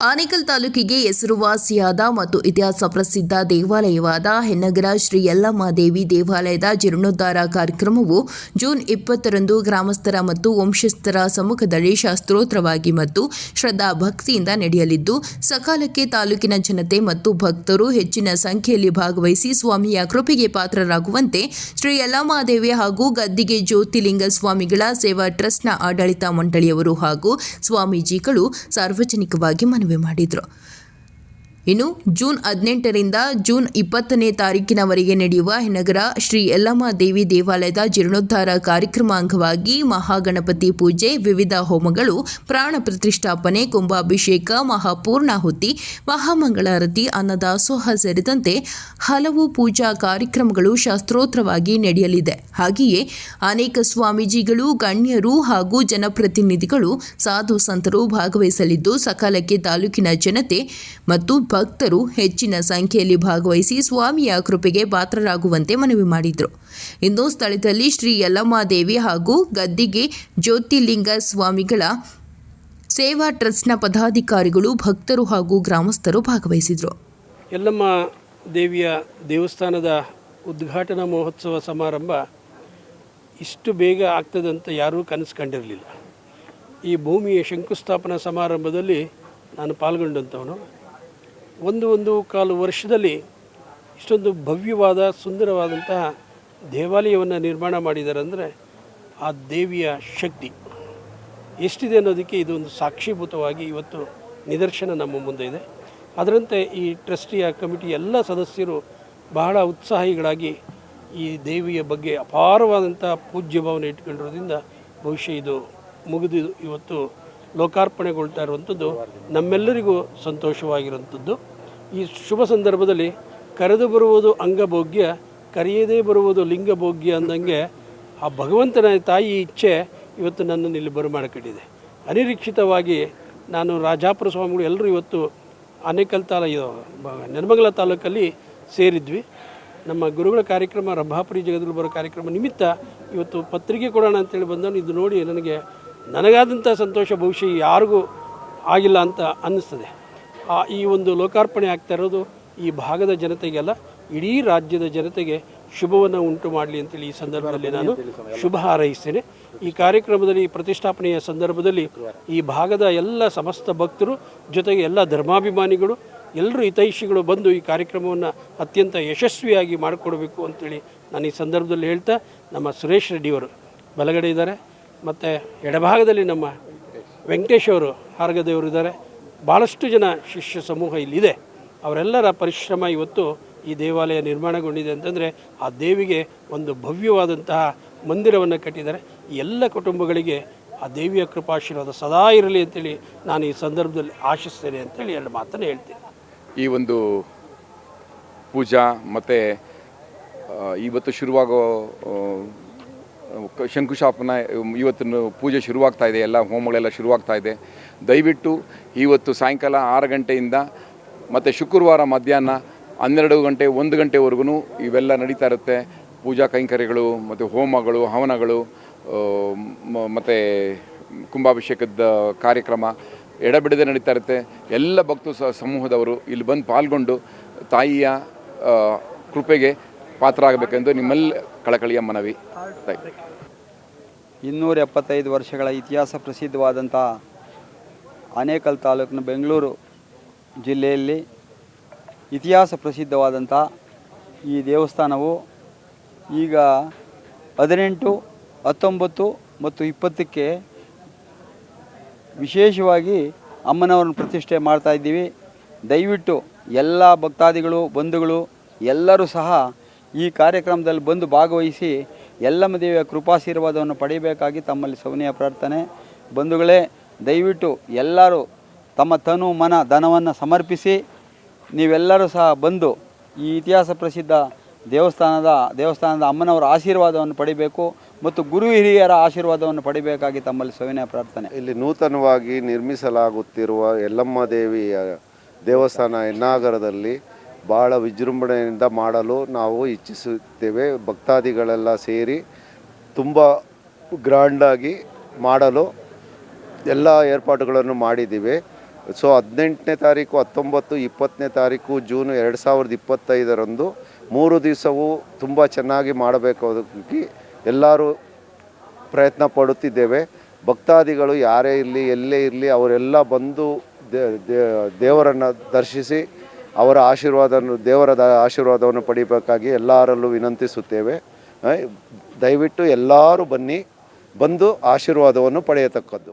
ಆನೇಕಲ್ ತಾಲೂಕಿಗೆ ಹೆಸರುವಾಸಿಯಾದ ಮತ್ತು ಇತಿಹಾಸ ಪ್ರಸಿದ್ಧ ದೇವಾಲಯವಾದ ಹೆನ್ನಗರ ಶ್ರೀ ಯಲ್ಲಮ್ಮ ದೇವಿ ದೇವಾಲಯದ ಜೀರ್ಣೋದ್ಧಾರ ಕಾರ್ಯಕ್ರಮವು ಜೂನ್ ಇಪ್ಪತ್ತರಂದು ಗ್ರಾಮಸ್ಥರ ಮತ್ತು ವಂಶಸ್ಥರ ಸಮ್ಮುಖದಲ್ಲಿ ಶಾಸ್ತ್ರೋತ್ರವಾಗಿ ಮತ್ತು ಶ್ರದ್ಧಾ ಭಕ್ತಿಯಿಂದ ನಡೆಯಲಿದ್ದು, ಸಕಾಲಕ್ಕೆ ತಾಲೂಕಿನ ಜನತೆ ಮತ್ತು ಭಕ್ತರು ಹೆಚ್ಚಿನ ಸಂಖ್ಯೆಯಲ್ಲಿ ಭಾಗವಹಿಸಿ ಸ್ವಾಮಿಯ ಕೃಪೆಗೆ ಪಾತ್ರರಾಗುವಂತೆ ಶ್ರೀ ಯಲ್ಲಮ್ಮಾದೇವಿ ಹಾಗೂ ಗದ್ದಿಗೆ ಜ್ಯೋತಿಲಿಂಗ ಸ್ವಾಮಿಗಳ ಸೇವಾ ಟ್ರಸ್ಟ್ನ ಆಡಳಿತ ಮಂಡಳಿಯವರು ಹಾಗೂ ಸ್ವಾಮೀಜಿಗಳು ಸಾರ್ವಜನಿಕವಾಗಿ ಮನವಿ ಮಾಡಿದರು ಇನ್ನು ಜೂನ್ ಹದಿನೆಂಟರಿಂದ ಜೂನ್ ಇಪ್ಪತ್ತನೇ ತಾರೀಕಿನವರೆಗೆ ನಡೆಯುವ ನಗರ ಶ್ರೀ ಯಲ್ಲಮ್ಮ ದೇವಿ ದೇವಾಲಯದ ಜೀರ್ಣೋದ್ಧಾರ ಕಾರ್ಯಕ್ರಮ ಅಂಗವಾಗಿ ಮಹಾಗಣಪತಿ ಪೂಜೆ, ವಿವಿಧ ಹೋಮಗಳು, ಪ್ರಾಣ ಪ್ರತಿಷ್ಠಾಪನೆ, ಕುಂಭಾಭಿಷೇಕ, ಮಹಾಪೂರ್ಣಾಹುತಿ, ಮಹಾಮಂಗಳಾರತಿ, ಅನ್ನದಾಸೋಹ ಸೇರಿದಂತೆ ಹಲವು ಪೂಜಾ ಕಾರ್ಯಕ್ರಮಗಳು ಶಾಸ್ತ್ರೋತ್ರವಾಗಿ ನಡೆಯಲಿದೆ. ಹಾಗೆಯೇ ಅನೇಕ ಸ್ವಾಮೀಜಿಗಳು, ಗಣ್ಯರು ಹಾಗೂ ಜನಪ್ರತಿನಿಧಿಗಳು, ಸಾಧು ಸಂತರು ಭಾಗವಹಿಸಲಿದ್ದು ಸಕಾಲಕ್ಕೆ ತಾಲೂಕಿನ ಜನತೆ ಮತ್ತು ಭಕ್ತರು ಹೆಚ್ಚಿನ ಸಂಖ್ಯೆಯಲ್ಲಿ ಭಾಗವಹಿಸಿ ಸ್ವಾಮಿಯ ಕೃಪೆಗೆ ಪಾತ್ರರಾಗುವಂತೆ ಮನವಿ ಮಾಡಿದರು. ಇಂದು ಸ್ಥಳದಲ್ಲಿ ಶ್ರೀ ಯಲ್ಲಮ್ಮಾದೇವಿ ಹಾಗೂ ಗದ್ದಿಗೆ ಜ್ಯೋತಿಲಿಂಗ ಸ್ವಾಮಿಗಳ ಸೇವಾ ಟ್ರಸ್ಟ್ನ ಪದಾಧಿಕಾರಿಗಳು, ಭಕ್ತರು ಹಾಗೂ ಗ್ರಾಮಸ್ಥರು ಭಾಗವಹಿಸಿದರು. ಯಲ್ಲಮ್ಮ ದೇವಿಯ ದೇವಸ್ಥಾನದ ಉದ್ಘಾಟನಾ ಮಹೋತ್ಸವ ಸಮಾರಂಭ ಇಷ್ಟು ಬೇಗ ಆಗ್ತದಂತ ಯಾರೂ ಕನಸು ಕಂಡಿರಲಿಲ್ಲ ಈ ಭೂಮಿಯ ಶಂಕುಸ್ಥಾಪನಾ ಸಮಾರಂಭದಲ್ಲಿ ನಾನು ಪಾಲ್ಗೊಂಡಂಥವನು ಒಂದು ಒಂದು ಕಾಲು ವರ್ಷದಲ್ಲಿ ಇಷ್ಟೊಂದು ಭವ್ಯವಾದ, ಸುಂದರವಾದಂತಹ ದೇವಾಲಯವನ್ನು ನಿರ್ಮಾಣ ಮಾಡಿದ್ದಾರೆ ಅಂದರೆ ಆ ದೇವಿಯ ಶಕ್ತಿ. ಎಷ್ಟಿದೆ ಅನ್ನೋದಕ್ಕೆ ಇದೊಂದು ಸಾಕ್ಷೀಭೂತವಾಗಿ ಇವತ್ತು ನಿದರ್ಶನ ನಮ್ಮ ಮುಂದೆ ಇದೆ. ಅದರಂತೆ ಈ ಟ್ರಸ್ಟಿಯ ಕಮಿಟಿ ಎಲ್ಲ ಸದಸ್ಯರು ಬಹಳ ಉತ್ಸಾಹಿಗಳಾಗಿ ಈ ದೇವಿಯ ಬಗ್ಗೆ ಅಪಾರವಾದಂಥ ಪೂಜ್ಯ ಭಾವನೆ ಇಟ್ಕೊಂಡಿರೋದ್ರಿಂದ ಬಹುಶಃ ಇದು ಮುಗಿದು ಇವತ್ತು ಲೋಕಾರ್ಪಣೆಗೊಳ್ತಾ ಇರುವಂಥದ್ದು ನಮ್ಮೆಲ್ಲರಿಗೂ ಸಂತೋಷವಾಗಿರುವಂಥದ್ದು. ಈ ಶುಭ ಸಂದರ್ಭದಲ್ಲಿ ಕರೆದು ಬರುವುದು ಅಂಗಭೋಗ್ಯ, ಕರೆಯದೇ ಬರುವುದು ಲಿಂಗಭೋಗ್ಯ ಅಂದಂಗೆ ಆ ಭಗವಂತನ ತಾಯಿ ಇಚ್ಛೆ ಇವತ್ತು ನನ್ನನ್ನು ಇಲ್ಲಿ ಬರಮಾಡಿಕೊಂಡಿದೆ. ಅನಿರೀಕ್ಷಿತವಾಗಿ ನಾನು ರಾಜಾಪುರ ಸ್ವಾಮಿಗಳು ಎಲ್ಲರೂ ಇವತ್ತು ಆನೇಕಲ್ ತಾಲ ನೆಲಮಂಗಲ ತಾಲೂಕಲ್ಲಿ ಸೇರಿದ್ವಿ. ನಮ್ಮ ಗುರುಗಳ ಕಾರ್ಯಕ್ರಮ, ರಂಭಾಪುರಿ ಜಗದ್ಗುರು ಬರೋ ಕಾರ್ಯಕ್ರಮ ನಿಮಿತ್ತ ಇವತ್ತು ಪತ್ರಿಕೆ ಕೊಡೋಣ ಅಂತೇಳಿ ಬಂದವನು, ಇದು ನೋಡಿ ನನಗೆ ನನಗಾದಂಥ ಸಂತೋಷ ಬಹುಶಃ ಯಾರಿಗೂ ಆಗಿಲ್ಲ ಅಂತ ಅನ್ನಿಸ್ತದೆ. ಆ ಈ ಒಂದು ಲೋಕಾರ್ಪಣೆ ಆಗ್ತಾ ಇರೋದು ಈ ಭಾಗದ ಜನತೆಗೆಲ್ಲ ಇಡೀ ರಾಜ್ಯದ ಜನತೆಗೆ ಶುಭವನ್ನು ಉಂಟು ಮಾಡಲಿ ಅಂತೇಳಿ ಈ ಸಂದರ್ಭದಲ್ಲಿ ನಾನು ಶುಭ ಹಾರೈಸ್ತೇನೆ. ಈ ಕಾರ್ಯಕ್ರಮದಲ್ಲಿ ಪ್ರತಿಷ್ಠಾಪನೆಯ ಸಂದರ್ಭದಲ್ಲಿ ಈ ಭಾಗದ ಎಲ್ಲ ಸಮಸ್ತ ಭಕ್ತರು ಜೊತೆಗೆ ಎಲ್ಲ ಧರ್ಮಾಭಿಮಾನಿಗಳು ಎಲ್ಲರೂ ಹಿತೈಷಿಗಳು ಬಂದು ಈ ಕಾರ್ಯಕ್ರಮವನ್ನು ಅತ್ಯಂತ ಯಶಸ್ವಿಯಾಗಿ ಮಾಡಿಕೊಡಬೇಕು ಅಂತೇಳಿ ನಾನು ಈ ಸಂದರ್ಭದಲ್ಲಿ ಹೇಳ್ತಾ ನಮ್ಮ ಸುರೇಶ್ ರೆಡ್ಡಿಯವರು ಬಲಗಡೆ ಇದ್ದಾರೆ. ಮತ್ತು ಎಡಭಾಗದಲ್ಲಿ ನಮ್ಮ ವೆಂಕಟೇಶ್ ಅವರು ಹಾರ್ಗದೇವರು ಇದ್ದಾರೆ. ಭಾಳಷ್ಟು ಜನ ಶಿಷ್ಯ ಸಮೂಹ ಇಲ್ಲಿದೆ. ಅವರೆಲ್ಲರ ಪರಿಶ್ರಮ ಇವತ್ತು ಈ ದೇವಾಲಯ ನಿರ್ಮಾಣಗೊಂಡಿದೆ ಅಂತಂದರೆ ಆ ದೇವಿಗೆ ಒಂದು ಭವ್ಯವಾದಂತಹ ಮಂದಿರವನ್ನು ಕಟ್ಟಿದ್ದಾರೆ. ಎಲ್ಲ ಕುಟುಂಬಗಳಿಗೆ ಆ ದೇವಿಯ ಕೃಪಾಶೀರ್ವಾದ ಸದಾ ಇರಲಿ ಅಂತೇಳಿ ನಾನು ಈ ಸಂದರ್ಭದಲ್ಲಿ ಆಶಿಸ್ತೇನೆ ಅಂತೇಳಿ ಎರಡು ಮಾತನ್ನು ಹೇಳ್ತೀನಿ. ಈ ಒಂದು ಪೂಜಾ ಮತ್ತು ಇವತ್ತು ಶುರುವಾಗೋ ಶಂಕುಸ್ಥಾಪನ ಇವತ್ತಿನ ಪೂಜೆ ಶುರುವಾಗ್ತಾ ಇದೆ, ಎಲ್ಲ ಹೋಮಗಳೆಲ್ಲ ಶುರುವಾಗ್ತಾ ಇದೆ. ದಯವಿಟ್ಟು ಇವತ್ತು ಸಾಯಂಕಾಲ ಆರು ಗಂಟೆಯಿಂದ ಮತ್ತು ಶುಕ್ರವಾರ ಮಧ್ಯಾಹ್ನ ಹನ್ನೆರಡು ಗಂಟೆ, ಒಂದು ಗಂಟೆವರೆಗೂ ಇವೆಲ್ಲ ನಡೀತಾ ಇರುತ್ತೆ. ಪೂಜಾ ಕೈಂಕರ್ಯಗಳು, ಮತ್ತು ಹೋಮಗಳು, ಹವನಗಳು ಮತ್ತು ಕುಂಭಾಭಿಷೇಕದ ಕಾರ್ಯಕ್ರಮ ಎಡಬಿಡದೆ ನಡೀತಾ ಇರುತ್ತೆ. ಎಲ್ಲ ಭಕ್ತ ಸಮೂಹದವರು ಇಲ್ಲಿ ಬಂದು ಪಾಲ್ಗೊಂಡು ತಾಯಿಯ ಕೃಪೆಗೆ ಪಾತ್ರ ಆಗಬೇಕೆಂದು ನಿಮ್ಮಲ್ಲಿ ಕಳಕಳಿಯ ಮನವಿ. ಇನ್ನೂರ ಎಪ್ಪತ್ತೈದು ವರ್ಷಗಳ ಇತಿಹಾಸ ಪ್ರಸಿದ್ಧವಾದಂಥ ಆನೇಕಲ್ ತಾಲೂಕಿನ ಬೆಂಗಳೂರು ಜಿಲ್ಲೆಯಲ್ಲಿ ಇತಿಹಾಸ ಪ್ರಸಿದ್ಧವಾದಂಥ ಈ ದೇವಸ್ಥಾನವು ಈಗ ಹದಿನೆಂಟು, ಹತ್ತೊಂಬತ್ತು ಮತ್ತು ಇಪ್ಪತ್ತಕ್ಕೆ ವಿಶೇಷವಾಗಿ ಅಮ್ಮನವ್ರನ್ನ ಪ್ರತಿಷ್ಠೆ ಮಾಡ್ತಾ ಇದ್ದೀವಿ ದಯವಿಟ್ಟು ಎಲ್ಲ ಭಕ್ತಾದಿಗಳು, ಬಂಧುಗಳು ಎಲ್ಲರೂ ಸಹ ಈ ಕಾರ್ಯಕ್ರಮದಲ್ಲಿ ಬಂದು ಭಾಗವಹಿಸಿ ಎಲ್ಲಮ್ಮ ದೇವಿಯ ಕೃಪಾಶೀರ್ವಾದವನ್ನು ಪಡೆಯಬೇಕಾಗಿ ತಮ್ಮಲ್ಲಿ ಸವನೆಯ ಪ್ರಾರ್ಥನೆ. ಬಂಧುಗಳೇ, ದಯವಿಟ್ಟು ಎಲ್ಲರೂ ತಮ್ಮ ತನು ಮನ ಧನವನ್ನು ಸಮರ್ಪಿಸಿ ನೀವೆಲ್ಲರೂ ಸಹ ಬಂದು ಈ ಇತಿಹಾಸ ಪ್ರಸಿದ್ಧ ದೇವಸ್ಥಾನದ ದೇವಸ್ಥಾನದ ಅಮ್ಮನವರ ಆಶೀರ್ವಾದವನ್ನು ಪಡಿಬೇಕು ಮತ್ತು ಗುರು ಹಿರಿಯರ ಆಶೀರ್ವಾದವನ್ನು ಪಡಿಬೇಕಾಗಿ ತಮ್ಮಲ್ಲಿ ಸವಿನಯ ಪ್ರಾರ್ಥನೆ. ಇಲ್ಲಿ ನೂತನವಾಗಿ ನಿರ್ಮಿಸಲಾಗುತ್ತಿರುವ ಯಲ್ಲಮ್ಮ ದೇವಿಯ ದೇವಸ್ಥಾನ ಎನ್ನಾಗರದಲ್ಲಿ ಭಾಳ ವಿಜೃಂಭಣೆಯಿಂದ ಮಾಡಲು ನಾವು ಇಚ್ಛಿಸುತ್ತೇವೆ. ಭಕ್ತಾದಿಗಳೆಲ್ಲ ಸೇರಿ ತುಂಬ ಗ್ರ್ಯಾಂಡಾಗಿ ಮಾಡಲು ಎಲ್ಲ ಏರ್ಪಾಡುಗಳನ್ನು ಮಾಡಿದ್ದೀವಿ. ಸೊ ಹದಿನೆಂಟನೇ ತಾರೀಕು, ಹತ್ತೊಂಬತ್ತು, ಇಪ್ಪತ್ತನೇ ತಾರೀಕು, ಜೂನ್ ಎರಡು ಸಾವಿರದ ಇಪ್ಪತ್ತೈದರಂದು ಮೂರು ದಿವಸವೂ ತುಂಬ ಚೆನ್ನಾಗಿ ಮಾಡಬೇಕಾಗಿ ಎಲ್ಲರೂ ಪ್ರಯತ್ನ ಪಡುತ್ತಿದ್ದೇವೆ. ಭಕ್ತಾದಿಗಳು ಯಾರೇ ಇರಲಿ, ಎಲ್ಲೇ ಇರಲಿ, ಅವರೆಲ್ಲ ಬಂದು ದೇವರನ್ನು ದರ್ಶಿಸಿ ಅವರ ಆಶೀರ್ವಾದ ದೇವರ ಆಶೀರ್ವಾದವನ್ನು ಪಡಿಬೇಕಾಗಿ ಎಲ್ಲರಲ್ಲೂ ವಿನಂತಿಸುತ್ತೇವೆ. ದಯವಿಟ್ಟು ಎಲ್ಲರೂ ಬನ್ನಿ ಬಂದು ಆಶೀರ್ವಾದವನ್ನು ಪಡೆಯತಕ್ಕದ್ದು.